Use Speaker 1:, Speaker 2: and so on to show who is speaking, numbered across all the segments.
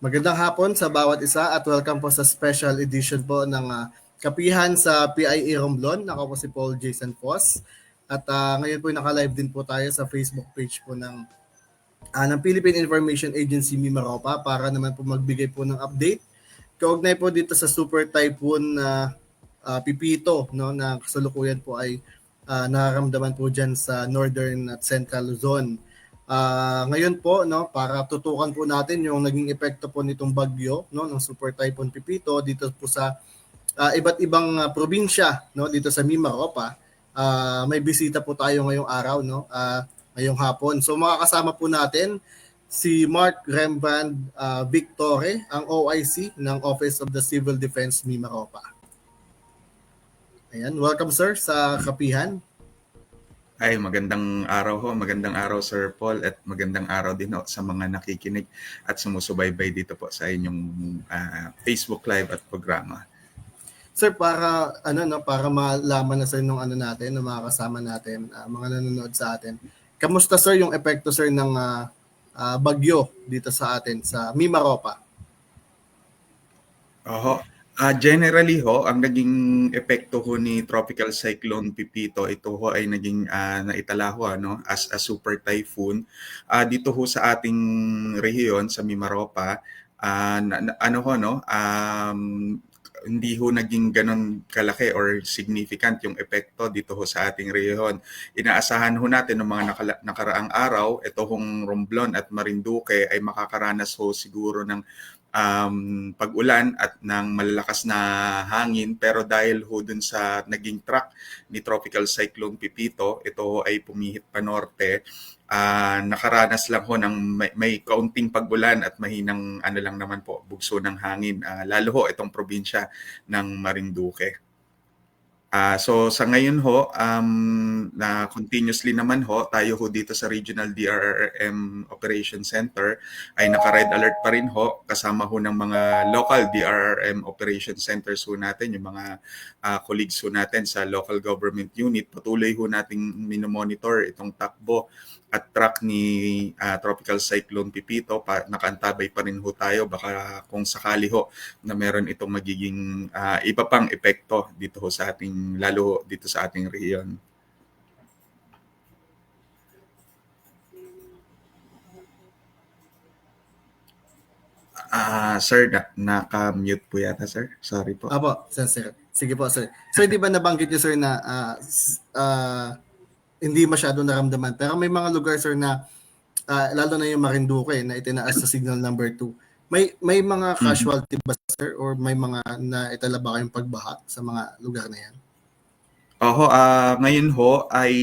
Speaker 1: Magandang hapon sa bawat isa at welcome po sa special edition po ng ah, Kapihan sa PIA Romblon. Ako po si Paul Jason Foss. At ah, ngayon po naka-live din po tayo sa Facebook page po ng ah, ng Philippine Information Agency Mimaropa para naman po magbigay po ng update. Kaugnay po dito sa Super Typhoon na ah, Pipito no na kasalukuyan po ay ah, nararamdaman po diyan sa Northern at Central Luzon. Ah, ngayon po no para tutukan po natin yung naging epekto po nitong bagyo no ng Super Typhoon Pipito dito po sa ah, iba't ibang ah, probinsya no dito sa Mimaropa. Ah, may bisita po tayo ngayong araw no ah, ngayong hapon. So makakasama po natin si Mark Rembrandt ah, Victore, ang OIC ng Office of the Civil Defense Mimaropa. Ayan, welcome sir sa Kapihan.
Speaker 2: Ay, magandang araw ho, magandang araw Sir Paul at magandang araw din ho sa mga nakikinig at sumusubaybay dito po sa inyong ah, Facebook Live at programa.
Speaker 1: Sir, para ano no, para malaman na sir nung ano natin, ng mga kasama natin, ah, mga nanonood sa atin. Kamusta sir yung epekto sir ng ah, ah, bagyo dito sa atin sa Mimaropa?
Speaker 2: Oho. Ah, generally ho, ang naging epekto ho ni Tropical Cyclone Pipito, ito ho ay naging ah, naitala ho ano, as a super typhoon. Ah, dito ho sa ating rehiyon sa Mimaropa, ah, na- na- ano ho no, um, hindi ho naging ganun kalaki or significant yung epekto dito ho sa ating rehiyon. Inaasahan ho natin ng mga nakala- nakaraang araw, ito hong Romblon at Marinduque ay makakaranas ho siguro ng um, pag-ulan at ng malalakas na hangin pero dahil ho dun sa naging track ni Tropical Cyclone Pipito, ito ay pumihit pa norte. Ah, nakaranas lang ho ng may, may kaunting pag-ulan at mahinang ano lang naman po, bugso ng hangin. Ah, lalo ho itong probinsya ng Marinduque. Ah, so sa ngayon ho, um, na continuously naman ho, tayo ho dito sa Regional DRRM Operation Center ay naka-red alert pa rin ho, kasama ho ng mga local DRRM Operation Centers ho natin, yung mga ah, colleagues ho natin sa local government unit. Patuloy ho nating minomonitor itong takbo at track ni ah, Tropical Cyclone Pipito. Pa, nakaantabay pa rin ho tayo, baka kung sakali ho na meron itong magiging ah, iba pang epekto dito ho sa ating, lalo dito sa ating rehiyon. Ah, sir, na, naka-mute po yata, sir. Sorry po.
Speaker 1: Apo, sir, sir. Sige po, sir. Sir, di ba nabanggit niyo, sir, na s- ah, hindi masyado naramdaman. Pero may mga lugar, sir, na ah, lalo na yung Marinduque na itinaas sa signal number 2. May may mga
Speaker 2: Mhm.
Speaker 1: casualty ba, sir? Or may mga na itala ba kayong pagbaha sa mga lugar na yan?
Speaker 2: Oho, ah, ngayon ho ay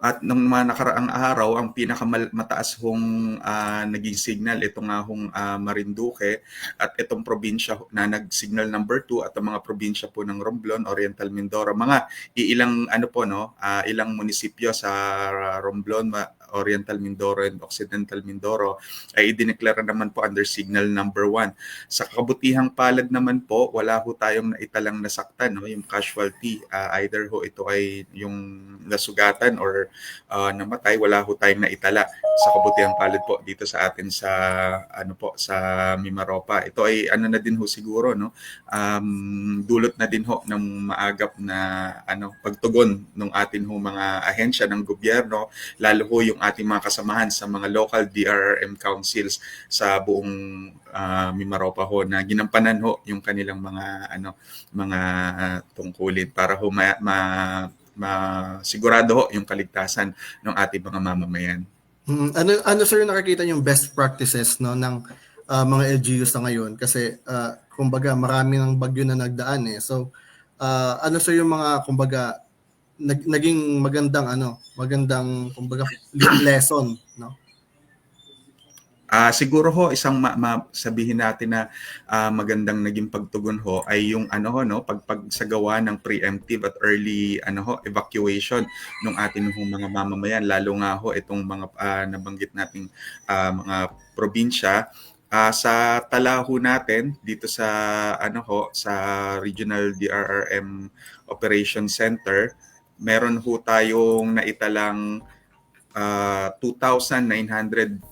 Speaker 2: at nung mga nakaraang araw ang pinakamataas hong ah, naging signal ito nga hong ah, Marinduque at itong probinsya na nag-signal number 2 at ang mga probinsya po ng Romblon, Oriental Mindoro, mga iilang ano po no, ah, ilang munisipyo sa Romblon, Oriental Mindoro and Occidental Mindoro ay idineklara naman po under signal number 1. Sa kabutihang palad naman po, wala ho tayong naitalang nasaktan, no? yung casualty. Ah, either ho ito ay yung nasugatan or ah, namatay, wala ho tayong naitala sa kabutihang palad po dito sa atin sa ano po sa Mimaropa. Ito ay ano na din ho siguro no. Um, dulot na din ho ng maagap na ano pagtugon ng atin ho mga ahensya ng gobyerno lalo ho yung ating mga kasamahan sa mga local DRRM councils sa buong ah, Mimaropa ho na ginampanan ho yung kanilang mga ano mga ah, tungkulin para ho ma, ma, ma- sigurado ho yung kaligtasan ng ating mga mamamayan.
Speaker 1: Mm, ano ano sir nakikita yung best practices no ng ah, mga LGUs na ngayon kasi ah, kumbaga marami ng bagyo na nagdaan eh. So ah, ano sir yung mga kumbaga nag, naging magandang ano, magandang kumbaga lesson
Speaker 2: Ah, siguro ho isang ma- ma- sabihin natin na ah, magandang naging pagtugon ho ay yung ano ho no pagpagsagawa ng preemptive at early ano ho evacuation ng ating ho mga mamamayan lalo nga ho itong mga ah, nabanggit nating ah, mga probinsya. Ah, sa talaho natin dito sa ano ho sa Regional DRRM Operation Center meron ho tayong naitalang ah, 2,950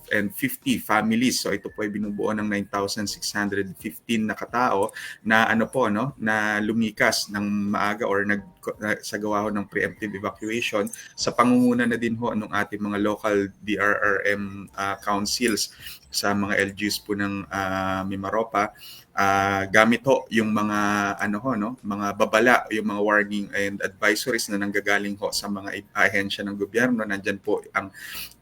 Speaker 2: families. So ito po ay binubuo ng 9,615 na katao na ano po no na lumikas ng maaga or nag na- sa gawa ho ng preemptive evacuation sa pangunguna na din ho ng ating mga local DRRM ah, councils sa mga LGUs po ng ah, Mimaropa ah, gamit ho yung mga ano ho no mga babala yung mga warning and advisories na nanggagaling ho sa mga ahensya ng gobyerno nandiyan po ang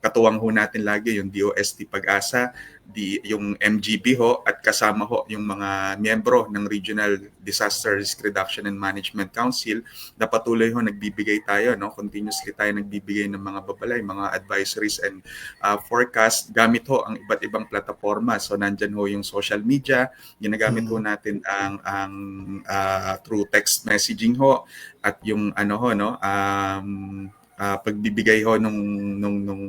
Speaker 2: katuwang ho natin lagi yung DOST Pag-asa di yung MGB ho at kasama ho yung mga miyembro ng Regional Disaster Risk Reduction and Management Council na patuloy ho nagbibigay tayo no? Continuously tayo nagbibigay ng mga babalay mga advisories and uh, forecast gamit ho ang iba't ibang plataforma so nandyan ho yung social media ginagamit ho natin ang ang uh, through text messaging ho at yung ano ho no? Um ah, pagbibigay ho nung nung nung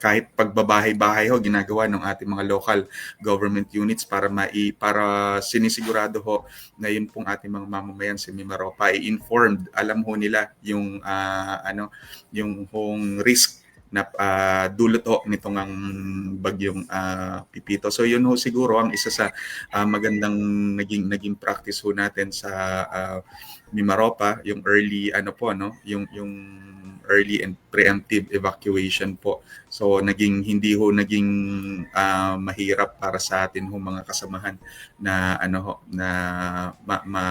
Speaker 2: kahit pagbabahay-bahay ho ginagawa ng ating mga local government units para mai para sinisigurado ho na yun pong ating mga mamamayan sa Mimaropa ay informed alam ho nila yung ah, ano yung hong risk na ah, dulot ho nitong ang bagyong ah, Pipito. So yun ho siguro ang isa sa ah, magandang naging naging practice ho natin sa ah, Mimaropa, yung early ano po no, yung yung early and preemptive evacuation po. So naging hindi ho naging ah, mahirap para sa atin ho mga kasamahan na ano ho na ma, ma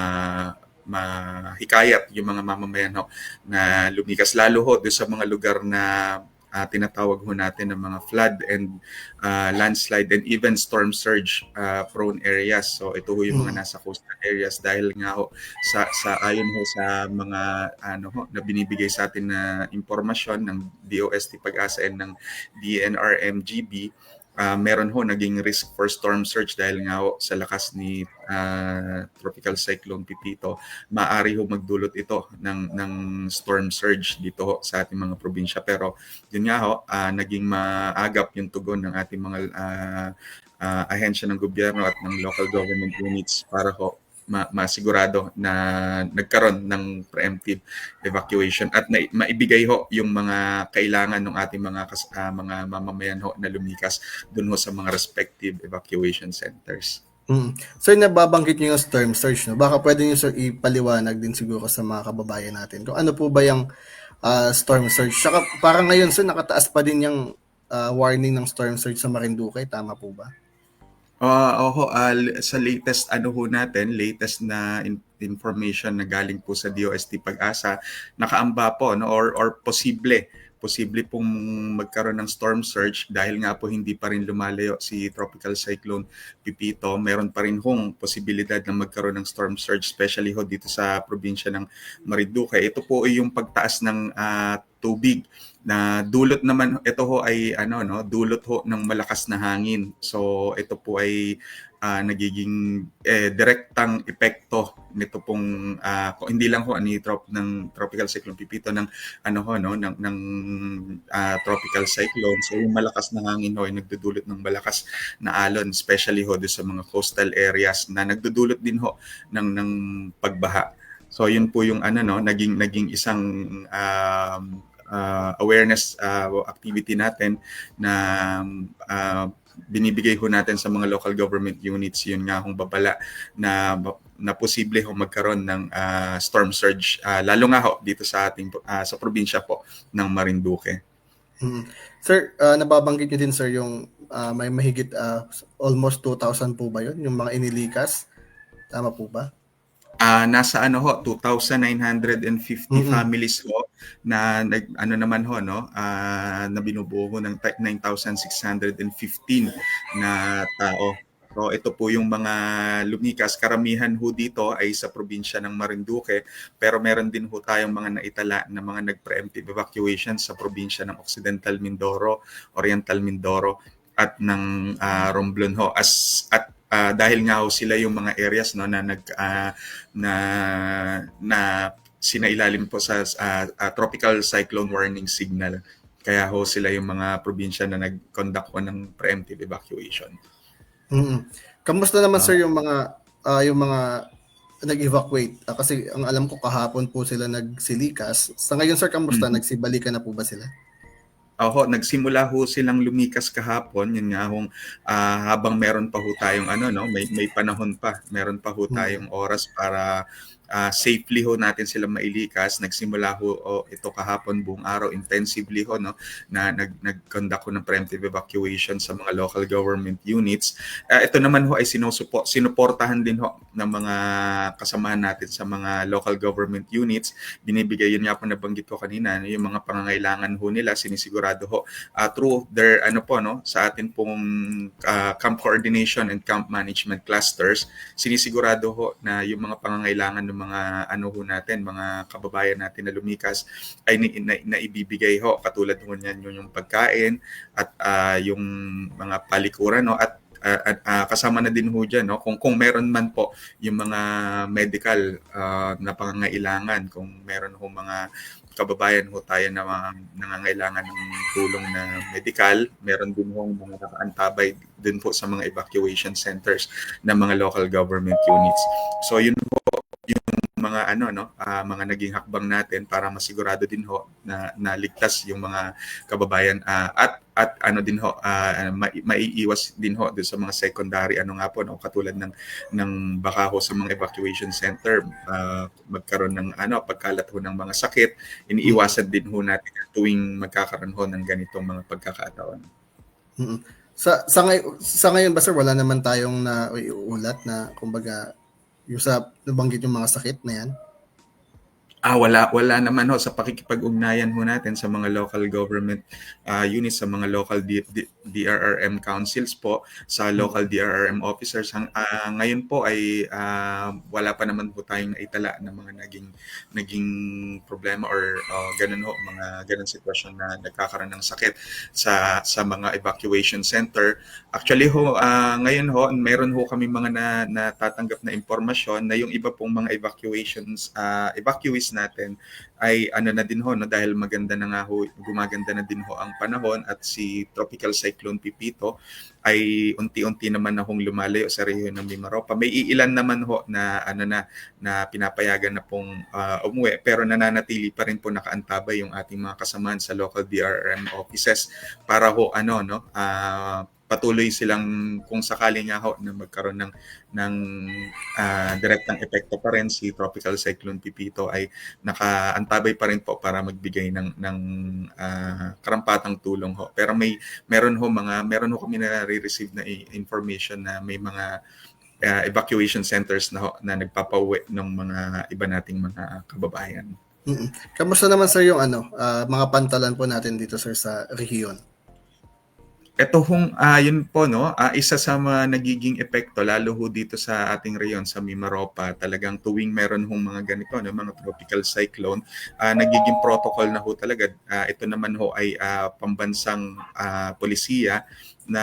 Speaker 2: mahikayat yung mga mamamayan ho na lumikas lalo ho doon sa mga lugar na ah, tinatawag ho natin ng mga flood and ah, landslide and even storm surge ah, prone areas. So ito ho yung mga
Speaker 1: Mm.
Speaker 2: nasa coastal areas dahil nga ho sa sa ayon ho sa mga ano ho na binibigay sa atin na impormasyon ng DOST Pag-asa and ng DNRMGB ah, meron ho naging risk for storm surge dahil nga ho sa lakas ni ah, tropical cyclone Pipito. Maaari ho magdulot ito ng ng storm surge dito ho sa ating mga probinsya. Pero yun nga ho ah, naging maagap yung tugon ng ating mga ah, ah, ahensya ng gobyerno at ng local government units para ho ma- masigurado na nagkaroon ng preemptive evacuation at na, maibigay ho yung mga kailangan ng ating mga kas, ah, mga mamamayan ho na lumikas dun ho sa mga respective evacuation centers.
Speaker 1: Mm. Sir, nababanggit niyo yung storm surge, no? Baka pwede niyo sir ipaliwanag din siguro sa mga kababayan natin kung ano po ba yung ah, storm surge. Saka parang ngayon sir, nakataas pa din yung ah, warning ng storm surge sa Marinduque, tama po ba?
Speaker 2: Ah, oho, l- sa latest ano ho natin, latest na in- information na galing po sa DOST Pag-asa, nakaamba po no or or posible posible pong magkaroon ng storm surge dahil nga po hindi pa rin lumalayo si Tropical Cyclone Pipito. Meron pa rin hong posibilidad na magkaroon ng storm surge, especially ho dito sa probinsya ng Marinduque. Ito po ay yung pagtaas ng ah, tubig na dulot naman ito ho ay ano no dulot ho ng malakas na hangin. So ito po ay ah, nagiging eh, direktang epekto nito pong kung hindi lang ho ni trop ng tropical cyclone Pipito ng ano ho no ng ng ah, tropical cyclone. So yung malakas na hangin ho ay nagdudulot ng malakas na alon especially ho sa mga coastal areas na nagdudulot din ho ng ng pagbaha. So yun po yung ano no naging naging isang um, uh, awareness uh, activity natin na uh, binibigay ho natin sa mga local government units yun nga hong babala na na posible ho magkaroon ng uh, storm surge uh, lalo nga ho dito sa ating uh, sa probinsya po ng Marinduque.
Speaker 1: Mm. Sir, ah, nababanggit niyo din sir yung ah, may mahigit ah, almost 2,000 po ba yun? Yung mga inilikas? Tama po ba?
Speaker 2: Ah, nasa ano ho 2,950
Speaker 1: Mm-mm.
Speaker 2: families ho na nag ano naman ho no ah, na binubuo ho ng ta- 9,615 na tao. So ito po yung mga lumikas. Karamihan ho dito ay sa probinsya ng Marinduque pero meron din ho tayong mga naitala na mga nag-preemptive evacuation sa probinsya ng Occidental Mindoro, Oriental Mindoro at ng ah, Romblon ho as at ah, dahil nga ho sila yung mga areas no na nag ah, na na sinailalim po sa ah, ah, tropical cyclone warning signal. Kaya ho sila yung mga probinsya na nag-conduct ho ng preemptive evacuation.
Speaker 1: Mm. Kamusta naman
Speaker 2: Ah.
Speaker 1: sir yung mga ah, yung mga nag-evacuate? Ah, kasi ang alam ko kahapon po sila nagsilikas. Sa ngayon sir, kamusta?
Speaker 2: Mhm.
Speaker 1: Nagsibalikan na po ba sila?
Speaker 2: Oho, nagsimula ho silang lumikas kahapon, yun nga hong ah, habang meron pa ho tayong ano no, may may panahon pa, meron pa ho
Speaker 1: Mm.
Speaker 2: tayong oras para ah, safely ho natin sila mailikas. Nagsimula ho oh, ito kahapon buong araw intensively ho no na nag nag-conduct ho ng preemptive evacuation sa mga local government units. Ah, ito naman ho ay sinusupo, sinuportahan din ho ng mga kasamahan natin sa mga local government units. Binibigay yun nga po nabanggit ko kanina, no, yung mga pangangailangan ho nila sinisigurado ho uh, through their ano po no sa atin pong uh, camp coordination and camp management clusters sinisigurado ho na yung mga pangangailangan ng mga ano ho natin mga kababayan natin na lumikas ay na, na, naibibigay ho katulad ho niyan yung, yung pagkain at uh, yung mga palikuran no at uh, uh, kasama na din ho dyan, no? kung, kung meron man po yung mga medical uh, na pangangailangan, kung meron ho mga kababayan ho tayo na mga nangangailangan ng tulong na medical, meron din ho mga nakaantabay din po sa mga evacuation centers ng mga local government units. So yun yung mga ano no uh, mga naging hakbang natin para masigurado din ho na naligtas yung mga kababayan uh, at at ano din ho uh, ma- maiiwas din ho dun sa mga secondary ano nga po no katulad ng ng baka ho sa mga evacuation center uh, magkaroon ng ano pagkalat ho ng mga sakit iniiwasan din ho natin tuwing magkakaroon ho ng ganitong mga pagkakataon.
Speaker 1: Sa sa, ngay- sa ngayon ba sir wala naman tayong na iuulat na kumbaga yung sa nabanggit yung mga sakit na yan?
Speaker 2: Ah, wala wala naman ho sa pakikipag-ugnayan ho natin sa mga local government uh, units, sa mga local D- D- DRRM councils po, sa local DRRM officers. Hang, uh, ngayon po ay uh, wala pa naman po tayong naitala ng mga naging naging problema or uh, ganun ho, mga ganun sitwasyon na nagkakaroon ng sakit sa sa mga evacuation center. Actually ho, uh, ngayon ho, meron ho kami mga na, natatanggap na impormasyon na yung iba pong mga evacuations uh, evacuees natin ay ano na din ho no dahil maganda na nga ho gumaganda na din ho ang panahon at si tropical cyclone Pipito ay unti-unti naman na hong lumalayo sa rehiyon ng Mimaropa. May iilan naman ho na ano na na pinapayagan na pong uh, umuwi pero nananatili pa rin po nakaantabay yung ating mga kasamahan sa local DRM offices para ho ano no uh, patuloy silang kung sakali nga ho na magkaroon ng ng uh, direktang epekto pa rin si Tropical Cyclone Pipito ay nakaantabay pa rin po para magbigay ng ng uh, karampatang tulong ho. Pero may meron ho mga meron ho kami na receive na information na may mga uh, evacuation centers na ho, na nagpapauwi ng mga iba nating mga kababayan.
Speaker 1: Mm-mm. Kamusta naman sir yung ano, uh, mga pantalan po natin dito sir sa rehiyon?
Speaker 2: Ito hong uh, po no, uh, isa sa mga nagiging epekto lalo ho dito sa ating reyon sa Mimaropa, talagang tuwing meron hong mga ganito no, mga tropical cyclone, uh, nagiging protocol na ho talaga. Uh, ito naman ho ay uh, pambansang uh, polisiya na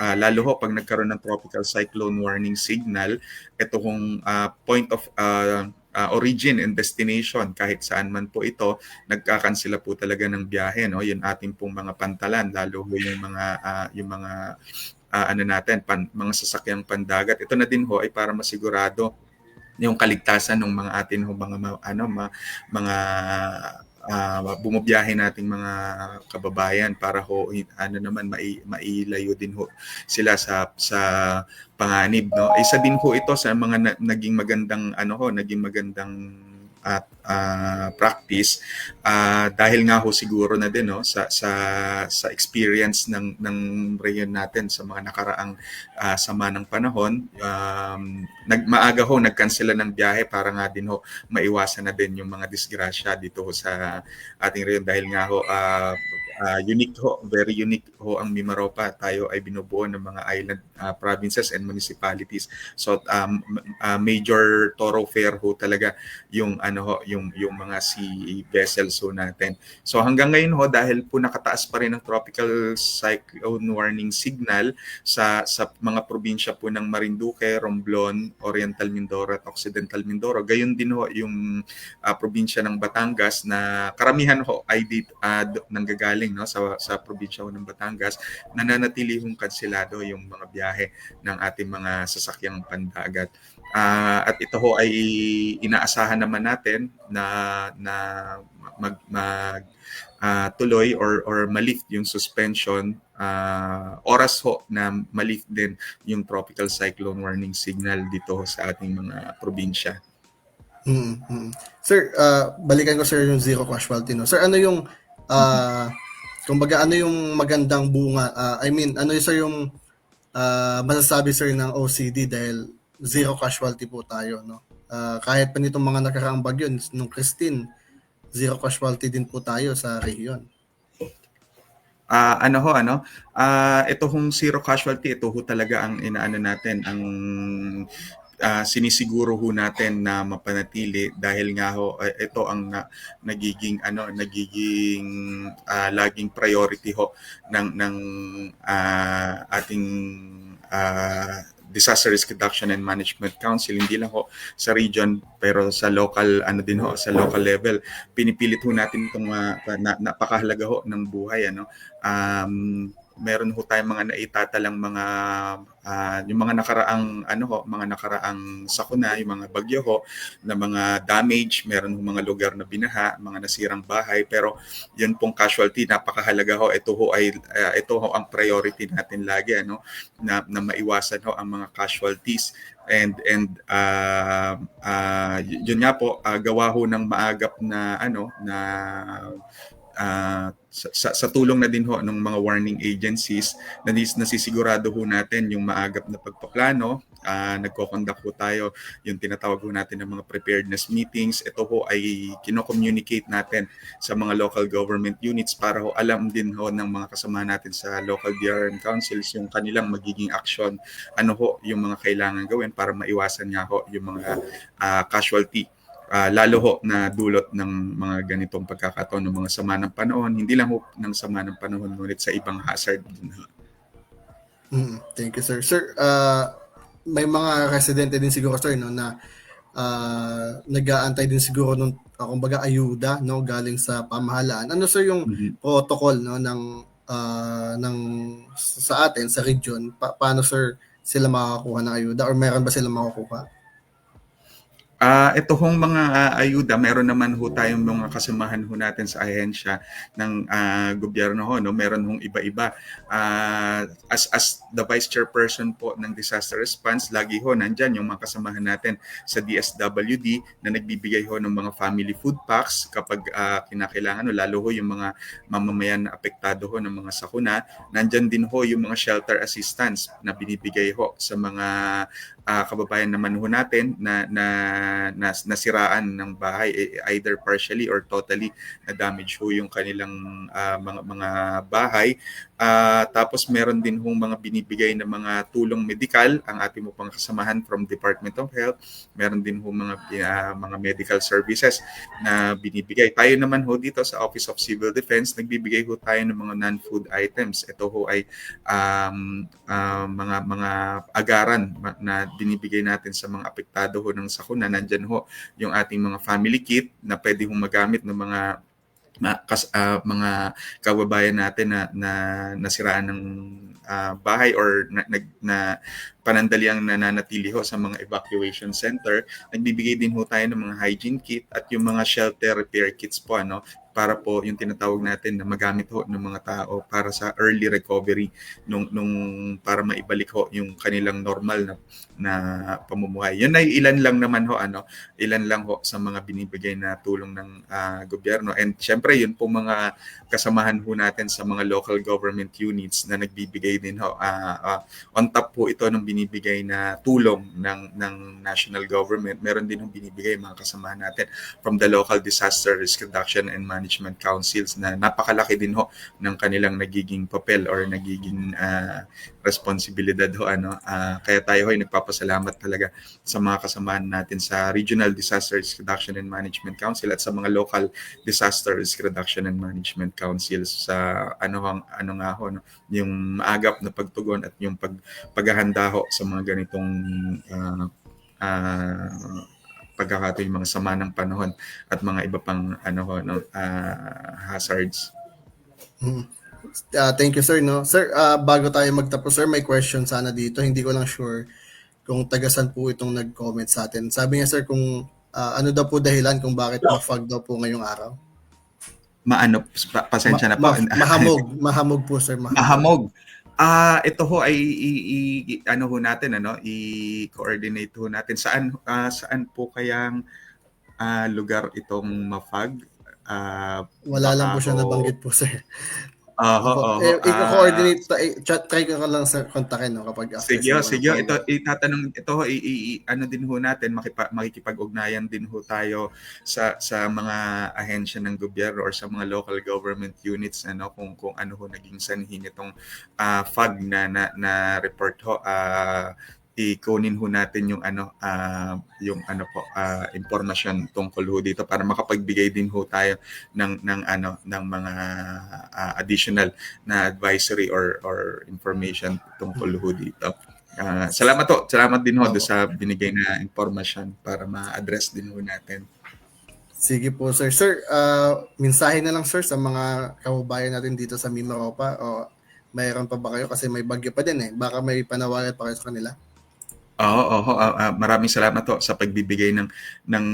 Speaker 2: uh, lalo ho pag nagkaroon ng tropical cyclone warning signal, ito hong uh, point of uh, uh, origin and destination kahit saan man po ito nagkakansela po talaga ng biyahe no? Yun ating pong mga pantalan lalo ho yung mga uh, yung mga uh, ano natin pan, mga sasakyang pandagat. Ito na din ho ay para masigurado yung kaligtasan ng mga atin ho mga ano mga, mga uh, bumabiyahe nating mga kababayan para ho ano naman mai, mailayo din ho sila sa sa panganib no? Isa din ho ito sa mga na, naging magandang ano ho naging magandang at uh, practice uh, dahil nga ho siguro na din no sa sa sa experience ng ng reyon natin sa mga nakaraang uh, sama ng panahon um, nagmaaga ho nagkansela ng biyahe para nga din ho maiwasan na din yung mga disgrasya dito ho sa ating reyon dahil nga ho uh, uh, unique ho very unique ho ang Mimaropa tayo ay binubuo ng mga island uh, provinces and municipalities so um, uh, major thoroughfare ho talaga yung ano ho yung yung mga sea vessels ho natin. So hanggang ngayon ho dahil po nakataas pa rin ang tropical cyclone warning signal sa sa mga probinsya po ng Marinduque, Romblon, Oriental Mindoro at Occidental Mindoro. Gayon din ho yung uh, probinsya ng Batangas na karamihan ho ay dito uh, nanggagaling no sa sa probinsya ng Batangas nananatili hong kanselado yung mga biyahe ng ating mga sasakyang pandagat. Uh, at ito ho ay inaasahan naman natin na na mag, mag ah, tuloy or or malift yung suspension ah, oras ho na malift din yung tropical cyclone warning signal dito sa ating mga probinsya.
Speaker 1: Mm, mm. Sir, ah, balikan ko sir yung zero casualty no. Sir, ano yung ah kumbaga ano yung magandang bunga? ah, I mean, ano yung sir yung ah, masasabi sir ng OCD dahil zero casualty po tayo no. Ah, kahit pa nitong mga nakaraang bagyo nung Christine, zero casualty din po tayo sa rehiyon.
Speaker 2: Ah, ano ho ano? Ah, ito hong zero casualty, ito ho talaga ang inaano natin, ang ah, sinisiguro ho natin na mapanatili dahil nga ho eh, ito ang na- nagiging ano nagiging ah, laging priority ho ng ng ah, ating ah, Disaster Risk Reduction and Management Council. Hindi lang ho sa region pero sa local ano din ho sa local level. Pinipilit ho natin itong ah, na, napakahalaga ho ng buhay ano. Um, meron ho tayong mga naitatalang mga ah, yung mga nakaraang ano ho, mga nakaraang sakuna, yung mga bagyo ho, na mga damage, meron ho mga lugar na binaha, mga nasirang bahay, pero yun pong casualty napakahalaga ho. Ito ho ay ah, ito ho ang priority natin lagi ano na, na maiwasan ho ang mga casualties and and uh, uh, yun nga po ah, gawa ho ng maagap na ano na ah, sa, sa, sa tulong na din ho ng mga warning agencies na nasisigurado ho natin yung maagap na pagpaplano. Ah nagko-conduct ho tayo yung tinatawag ho natin ng mga preparedness meetings. Ito ho ay kino-communicate natin sa mga local government units para ho alam din ho ng mga kasama natin sa local DRM councils yung kanilang magiging action ano ho yung mga kailangan gawin para maiwasan nga ho yung mga ah, casualty Ah, lalo ho na dulot ng mga ganitong pagkakataon ng mga sama ng panahon, hindi lang ho ng sama ng panahon, ngunit sa ibang hazard din ho.
Speaker 1: Mm, thank you, sir. Sir, ah, may mga residente din siguro, sir, no, na ah, nag-aantay din siguro ng, ah, kumbaga, ayuda, no, galing sa pamahalaan. Ano, sir, yung protocol, no, ng, ah, ng, sa atin, sa region, pa- paano, sir, sila makakakuha ng ayuda or meron ba sila makukuha?
Speaker 2: Ah, ito hong mga ah, ayuda, meron naman ho tayong mga kasamahan ho natin sa ahensya ng ah, gobyerno ho, no? Meron hong iba-iba. Ah, as as the vice chairperson po ng disaster response, lagi ho nandyan yung mga kasamahan natin sa DSWD na nagbibigay ho ng mga family food packs kapag ah, kinakailangan, no? lalo ho yung mga mamamayan na apektado ho ng mga sakuna. Nandyan din ho yung mga shelter assistance na binibigay ho sa mga ah, kababayan naman ho natin na, na, na nasiraan ng bahay eh, either partially or totally na damage ho yung kanilang ah, mga mga bahay. Ah, tapos meron din hong mga binibigay na mga tulong medikal ang ating pang kasamahan from Department of Health. Meron din ho mga ah, mga medical services na binibigay. Tayo naman ho dito sa Office of Civil Defense, nagbibigay ho tayo ng mga non-food items. Ito ho ay um, ah, mga mga agaran na binibigay natin sa mga apektado ho ng sakuna. Nandyan ho yung ating mga family kit na pwede hong magamit ng mga kas, ah, mga kababayan natin na, na nasiraan ng ah, bahay or na, na, na panandaliang nananatili ho sa mga evacuation center. Nagbibigay din ho tayo ng mga hygiene kit at yung mga shelter repair kits po ano para po yung tinatawag natin na magamit ho ng mga tao para sa early recovery nung nung para maibalik ho yung kanilang normal na na pamumuhay. Yun ay ilan lang naman ho ano, ilan lang ho sa mga binibigay na tulong ng ah, gobyerno. And syempre yun po mga kasamahan ho natin sa mga local government units na nagbibigay din ho ah, ah, on top po ito ng binibigay na tulong ng ng national government. Meron din hong binibigay mga kasamahan natin from the local disaster risk reduction and management councils na napakalaki din ho ng kanilang nagiging papel or nagiging ah, responsibilidad ho ano. Ah, kaya tayo ay nagpapasalamat talaga sa mga kasamahan natin sa Regional Disaster Risk Reduction and Management Council at sa mga local Disaster Risk Reduction and Management Councils sa ano hang ano nga ho no, yung maagap na pagtugon at yung pag paghahanda ho sa mga ganitong ah, ah, pagkakataon yung mga sama ng panahon at mga iba pang ano ho no ah, hazards.
Speaker 1: Mm. Ah, thank you, sir. No? Sir, ah, bago tayo magtapos, sir, may question sana dito. Hindi ko lang sure kung tagasan po itong nag-comment sa atin. Sabi niya, sir, kung ah, ano daw po dahilan kung bakit ma-fog daw po ngayong araw.
Speaker 2: maano pa- pasensya na po.
Speaker 1: Ma- ma- mahamog, mahamog po sir. Mahamog.
Speaker 2: Mahamog. Ah, ito ho ay i- i- ano ho natin ano, i-coordinate ho natin saan ah, saan po kayang ah, lugar itong Mafag? Ah,
Speaker 1: Wala lang po
Speaker 2: ho-
Speaker 1: nabanggit po sir. Opo.
Speaker 2: oho,
Speaker 1: eh,
Speaker 2: ah,
Speaker 1: i-coordinate, ta- i- chat, try ko lang sa kontakin no, kapag after
Speaker 2: Sige, sige. Ito itatanong ito ho, i, i- i- ano din ho natin makipa, makikipag-ugnayan din ho tayo sa sa mga ahensya ng gobyerno or sa mga local government units ano kung kung ano ho naging sanhi nitong ah, FAG na na, na report ho ah ikunin ho natin yung ano ah, yung ano po ah, impormasyon tungkol ho dito para makapagbigay din ho tayo ng ng ano ng mga ah, additional na advisory or or information tungkol ho dito. Ah, salamat to. Salamat din ho sa binigay na impormasyon para ma-address din ho natin.
Speaker 1: Sige po sir. Sir, ah, mensahe na lang sir sa mga kababayan natin dito sa Mimaropa o mayroon pa ba kayo kasi may bagyo pa din eh. Baka may panawagan pa kayo sa kanila.
Speaker 2: Oo, oo, ah, ah, maraming salamat ho sa pagbibigay ng ng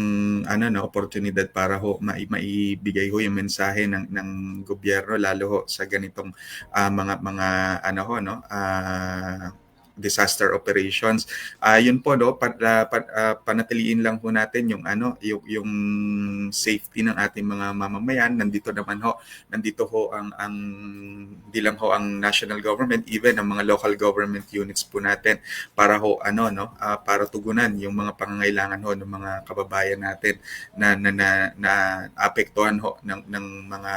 Speaker 2: ano na oportunidad para ho mai, maibigay ho yung mensahe ng ng gobyerno lalo ho sa ganitong ah, mga mga ano ho no ah, disaster operations. Ah, yun po no, pa, ah, pa- ah, panatiliin lang po natin yung ano, yung yung safety ng ating mga mamamayan. Nandito naman ho, nandito ho ang ang di lang ho ang national government, even ang mga local government units po natin para ho ano no, ah, para tugunan yung mga pangangailangan ho ng mga kababayan natin na na na, na apektuhan ho ng ng mga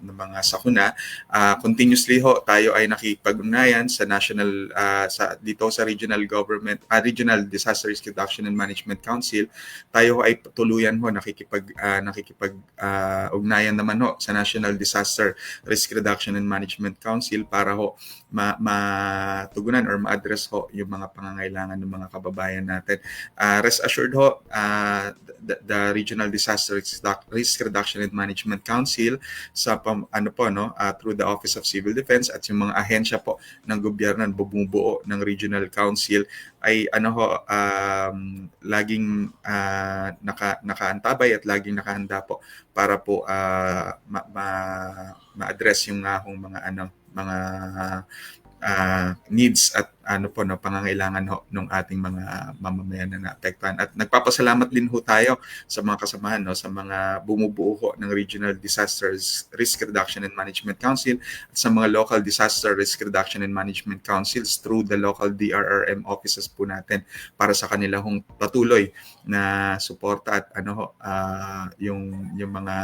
Speaker 2: ng mga sakuna. Ah, continuously ho tayo ay nakikipag-ugnayan sa national ah, sa dito sa regional government ah, regional disaster risk reduction and management council tayo ay tuluyan ho nakikipag ah, nakikipag ah, ugnayan naman ho sa national disaster risk reduction and management council para ho ma matugunan or ma-address ho yung mga pangangailangan ng mga kababayan natin. Ah, rest assured ho, ah, the, the Regional Disaster Risk Reduction and Management Council sa pam, ano po no, ah, through the Office of Civil Defense at yung mga ahensya po ng gobyerno bumubuo ng Regional Council ay ano ho um, laging ah, naka nakaantabay at laging nakahanda po para po ah, ma, ma- ma-address yung nga hong mga ano mga ah, needs at ano po no pangangailangan ho ng ating mga mamamayan na naapektuhan. At nagpapasalamat din ho tayo sa mga kasamahan no sa mga bumubuo ho ng Regional Disasters Risk Reduction and Management Council at sa mga local disaster risk reduction and management councils through the local DRRM offices po natin para sa kanila hong patuloy na suporta at ano ho ah, yung yung mga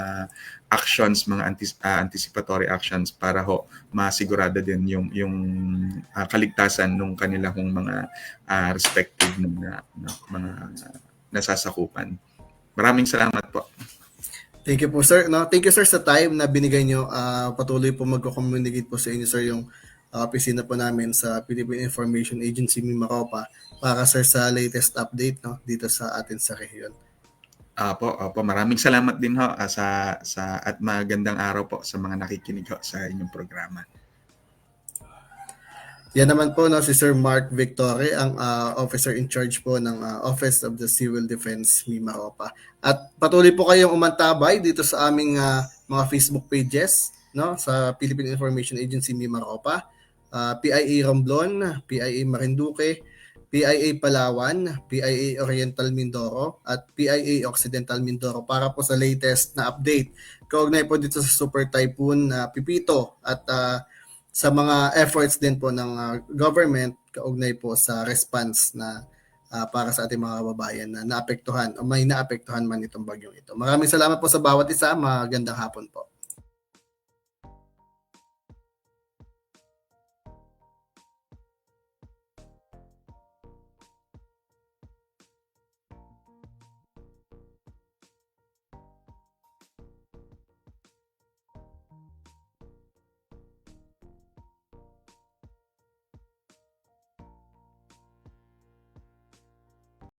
Speaker 2: actions mga antis- ah, anticipatory actions para ho masigurado din yung yung ah, kaligtasan ng kanila hong mga ah, respective ng mga, na- mga nasasakupan. Maraming salamat po.
Speaker 1: Thank you po sir. No, thank you sir sa time na binigay nyo. Ah, patuloy po magko-communicate po sa inyo sir yung ah, opisina po namin sa Philippine Information Agency Mimaropa para sir sa latest update no dito sa atin sa rehiyon.
Speaker 2: Apo, apo, maraming salamat din ho ah, sa sa at magandang araw po sa mga nakikinig ho sa inyong programa.
Speaker 1: Yan naman po no si Sir Mark Victore ang ah, officer in charge po ng ah, Office of the Civil Defense Mimaropa. At patuloy po kayong umantabay dito sa aming ah, mga Facebook pages no sa Philippine Information Agency Mimaropa, ah, PIA Romblon, PIA Marinduque, PIA Palawan, PIA Oriental Mindoro at PIA Occidental Mindoro para po sa latest na update. Kaugnay po dito sa Super Typhoon na Pipito at ah, sa mga efforts din po ng ah, government kaugnay po sa response na ah, para sa ating mga kababayan na naapektuhan o may naapektuhan man itong bagyong ito. Maraming salamat po sa bawat isa. Magandang hapon po.